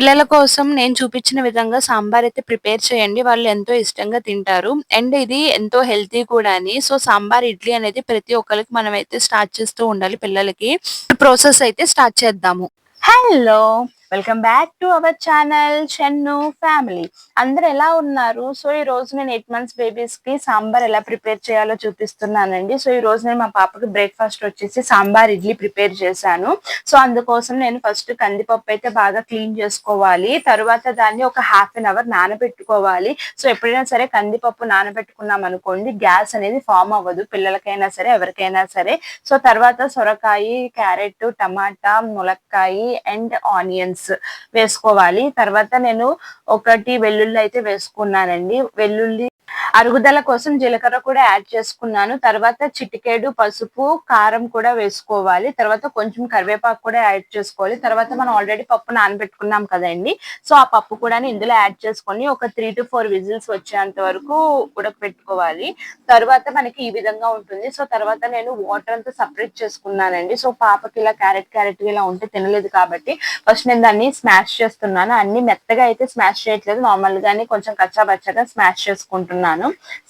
పిల్లల కోసం నేను చూపించిన విధంగా సాంబార్ అయితే ప్రిపేర్ చేయండి. వాళ్ళు ఎంతో ఇష్టంగా తింటారు. అండ్ ఇది ఎంతో హెల్తీ కూడా అని సో, సాంబార్, ఇడ్లీ అనేది ప్రతి ఒక్కరికి మనం అయితే స్టార్ట్ చేస్తూ ఉండాలి పిల్లలకి. ప్రాసెస్ అయితే స్టార్ట్ చేద్దాము. Hello! Welcome back to our channel Chennu family. అందరు ఎలా ఉన్నారు? సో, ఈ రోజు నేను ఎయిట్ మంత్స్ బేబీస్కి సాంబార్ ఎలా ప్రిపేర్ చేయాలో చూపిస్తున్నానండి. సో, ఈ రోజు నేను మా పాపకి బ్రేక్‌ఫాస్ట్ వచ్చేసి సాంబార్, ఇడ్లీ ప్రిపేర్ చేశాను. సో, అందుకోసం నేను ఫస్ట్ కందిపప్పు అయితే బాగా క్లీన్ చేసుకోవాలి. తర్వాత దాన్ని ఒక హాఫ్ అన్ అవర్ నానబెట్టుకోవాలి. సో, ఎప్పుడైనా సరే కందిపప్పు నానబెట్టుకున్నాం అనుకోండి గ్యాస్ అనేది ఫామ్ అవ్వదు. పిల్లలకైనా సరే, ఎవరికైనా సరే. సో, తర్వాత సొరకాయి, క్యారెట్, టమాటా, ములక్కాయి అండ్ ఆనియన్స్ వేసుకోవాలి. తర్వాత నేను ఒకటి వెల్లుల్లి అయితే వేసుకున్నానండి. వెల్లుల్లి అరుగుదల కోసం జీలకర్ర కూడా యాడ్ చేసుకున్నాను. తర్వాత చిటికేడు పసుపు, కారం కూడా వేసుకోవాలి. తర్వాత కొంచెం కరివేపాకు కూడా యాడ్ చేసుకోవాలి. తర్వాత మనం ఆల్రెడీ పప్పు నానబెట్టుకున్నాం కదండీ! సో, ఆ పప్పు కూడా ఇందులో యాడ్ చేసుకొని ఒక 3-4 విజిల్స్ వచ్చేంత వరకు ఉడకపెట్టుకోవాలి తర్వాత మనకి ఈ విధంగా ఉంటుంది. సో, తర్వాత నేను వాటర్ అంతా సపరేట్ చేసుకున్నానండి. సో, పాపకి ఇలా క్యారెట్ క్యారెట్ ఇలా ఉంటే తినలేదు కాబట్టి ఫస్ట్ నేను దాన్ని స్మాష్ చేస్తున్నాను. అన్ని మెత్తగా అయితే స్మాష్ చేయట్లేదు. నార్మల్ గానే కొంచెం కచ్చా బచ్చగా స్మాష్ చేసుకుంటున్నాను.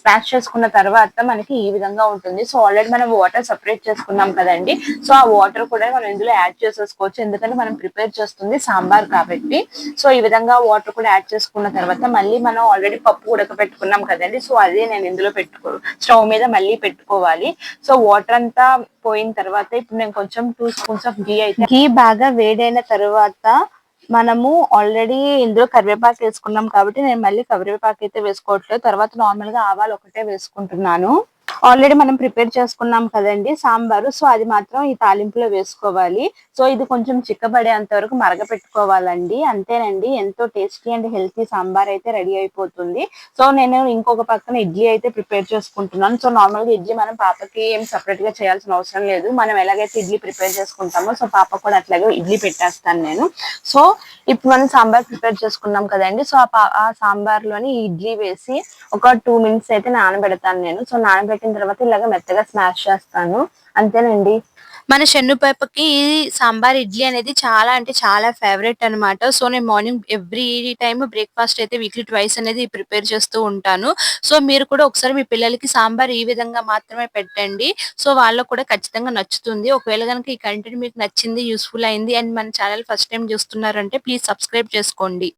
స్మాష్ చేసుకున్న తర్వాత మనకి ఈ విధంగా ఉంటుంది. సో, ఆల్రెడీ మనం వాటర్ సెపరేట్ చేసుకున్నాం కదండి సో, ఆ వాటర్ కూడా మనం ఇందులో యాడ్ చేసేసుకోవచ్చు. ఎందుకంటే మనం ప్రిపేర్ చేస్తుంది సాంబార్ కాబట్టి. సో, ఈ విధంగా వాటర్ కూడా యాడ్ చేసుకున్న తర్వాత మళ్ళీ మనం ఆల్రెడీ పప్పు ఉడకబెట్టుకున్నాం కదండి సో, అదే నేను ఇందులో పెట్టుకో స్టవ్ మీద మళ్ళీ పెట్టుకోవాలి. సో, వాటర్ అంతా పోయిన తర్వాత ఇప్పుడు నేను కొంచెం టూ స్పూన్స్ ఆఫ్ ఘీ అయితే ఘీ బాగా వేడైన తర్వాత మనము ఆల్రెడీ ఇందులో కరివేపాకు వేసుకున్నాం కాబట్టి నేను మళ్ళీ కరివేపాకు అయితే వేసుకోవట్లేదు. తర్వాత నార్మల్గా ఆవాలు ఒకటే వేసుకుంటున్నాను. ఆల్రెడీ మనం ప్రిపేర్ చేసుకున్నాం కదండి సాంబారు. సో, అది మాత్రం ఈ తాలింపులో వేసుకోవాలి. సో, ఇది కొంచెం చిక్కబడేంత వరకు మరగపెట్టుకోవాలండి. అంతేనండి ఎంతో టేస్టీ అండ్ హెల్తీ సాంబార్ అయితే రెడీ అయిపోతుంది. సో, నేను ఇంకొక పక్కన ఇడ్లీ అయితే ప్రిపేర్ చేసుకుంటున్నాను. సో, నార్మల్‌గా ఇడ్లీ మనం పాపకి ఏం సెపరేట్గా చేయాల్సిన అవసరం లేదు. మనం ఎలాగైతే ఇడ్లీ ప్రిపేర్ చేసుకుంటామో సో, పాప కూడా అట్లాగే ఇడ్లీ పెట్టేస్తాను నేను. సో, ఇప్పుడు మనం సాంబార్ ప్రిపేర్ చేసుకున్నాం కదండి సో, ఆ సాంబార్ ఆ సాంబార్‌లోని ఇడ్లీ వేసి ఒక టూ మినిట్స్ అయితే నానబెడతాను నేను. సో, నానబెట్టిన తర్వాత ఇలాగ మెత్తగా స్మాష్ చేస్తాను. అంతేనండి. మన శనుపేపకి సాంబార్, ఇడ్లీ అనేది చాలా అంటే చాలా ఫేవరెట్ అన్నమాట. సో, నేను మార్నింగ్ ఎవ్రీ టైమ్ బ్రేక్‌ఫాస్ట్ అయితే వీక్లీ ట్వైస్ అనేది ప్రిపేర్ చేస్తూ ఉంటాను. సో, మీరు కూడా ఒకసారి మీ పిల్లలకి సాంబార్ ఈ విధంగా మాత్రమే పెట్టండి. సో, వాళ్ళకి కూడా ఖచ్చితంగా నచ్చుతుంది. ఒకవేళ కనుక ఈ కంటెంట్ మీకు నచ్చింది, యూస్ఫుల్ అయింది అండ్ మన ఛానల్ ఫస్ట్ టైం చూస్తున్నారంటే ప్లీజ్ సబ్స్క్రైబ్ చేసుకోండి.